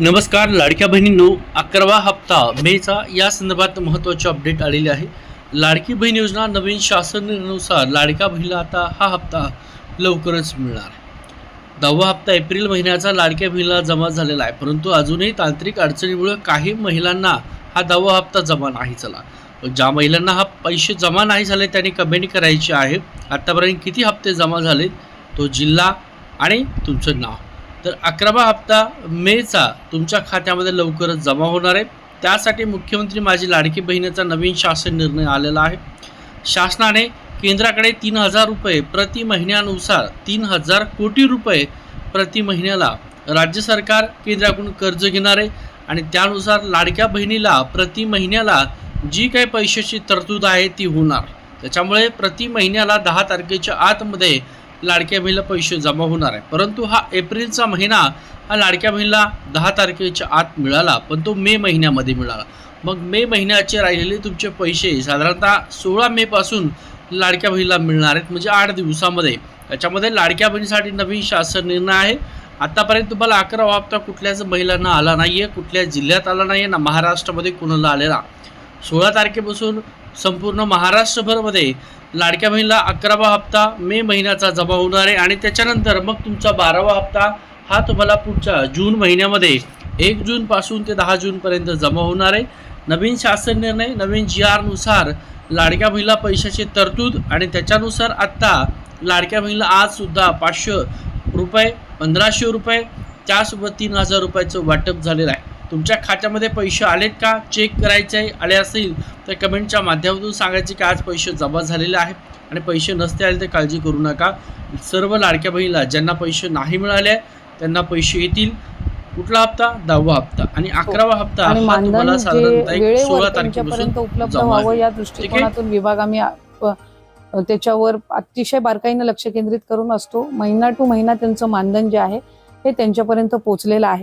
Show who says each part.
Speaker 1: नमस्कार लाडक्या बहिणींनो अकरावा हप्ता मेचा या संदर्भात महत्त्वाची अपडेट आलेली आहे. लाडकी बहीण योजना नवीन शासन निर्णयानुसार लाडक्या बहिणीला आता हा हप्ता लवकरच मिळणार. आहे दहावा हप्ता एप्रिल महिन्याचा लाडक्या बहिणीला जमा झालेला आहे परंतु अजूनही तांत्रिक अडचणीमुळे काही महिलांना हा दहावा हप्ता जमा नाही झाला. ज्या महिलांना हा पैसे जमा नाही झाले त्यांनी कमेंट करायची आहे आत्तापर्यंत किती हप्ते जमा झालेत तो जिल्हा आणि तुमचं नाव. तर अकरावा हप्ता मेचा तुमच्या खात्यामध्ये लवकरच जमा होणार आहे. त्यासाठी मुख्यमंत्री माझी लाडकी बहिणीचा नवीन शासन निर्णय आलेला आहे. शासनाने केंद्राकडे तीन हजार रुपये प्रति महिन्यानुसार तीन हजार कोटी रुपये प्रति महिन्याला राज्य सरकार केंद्राकडून कर्ज घेणार आहे. आणि त्यानुसार लाडक्या बहिणीला प्रति महिन्याला जी काही पैशाची तरतूद आहे ती होणार. त्याच्यामुळे प्रति महिन्याला दहा तारखेच्या आतमध्ये लाडक्या बहिणीला पैसे जमा होणार आहे. परंतु हा एप्रिलचा महिना हा लाडक्या बहिणीला दहा तारखेच्या आत मिळाला पण तो मे महिन्यामध्ये मिळाला. मग मे महिन्याचे राहिलेले तुमचे पैसे साधारणतः सोळा मेपासून लाडक्या बहिणीला मिळणार आहेत म्हणजे आठ दिवसामध्ये. त्याच्यामध्ये लाडक्या बहिणीसाठी नवीन शासन निर्णय आहे. आतापर्यंत तुम्हाला अकरा हप्ता कुठल्याच महिलांना आला नाही आहे कुठल्या जिल्ह्यात आला नाही आहे ना महाराष्ट्रामध्ये कुणाला आलेला. सोळा तारखेपासून संपूर्ण महाराष्ट्रभरमध्ये लाडक्या बहिणीला अकरावा हप्ता मे महिन्याचा जमा होणार आहे आणि त्याच्यानंतर मग तुमचा बारावा हप्ता हा तुम्हाला पुढच्या जून महिन्यामध्ये एक जूनपासून ते दहा जूनपर्यंत जमा होणार आहे. नवीन शासन निर्णय नवीन जी आरनुसार लाडक्या बहिणीला पैशाची तरतूद आणि त्याच्यानुसार आत्ता लाडक्या बहिणीला आजसुद्धा पाचशे रुपये पंधराशे रुपये त्यासोबत तीन हजार रुपयाचं वाटप झालेलं आहे. तुमच्या खात्यामध्ये पैसे आलेत का? चेक करायचे आहे आले असतील तर कमेंटच्या माध्यमातून सांगायचे की आज पैसे जमा झालेले आहेत आणि पैसे नसते आले तर काळजी करू नका. सर्व लाडक्या बहिणीला ज्यांना पैसे नाही मिळाले त्यांना पैसे येतील. कुठला हप्ता? दहावा हप्ता. आणि अकरावा हप्ता हा तुम्हाला साधारणतः एक सोळा तारखेपासून
Speaker 2: उपलब्ध व्हावं
Speaker 1: आहे.
Speaker 2: या दृष्टिकोनातून विभाग आम्ही त्याच्यावर अतिशय बारकाईनं लक्ष केंद्रित करून असतो. महिना टू महिना त्यांचं मानधन जे आहे हे त्यांच्यापर्यंत पोहोचलेलं आहे.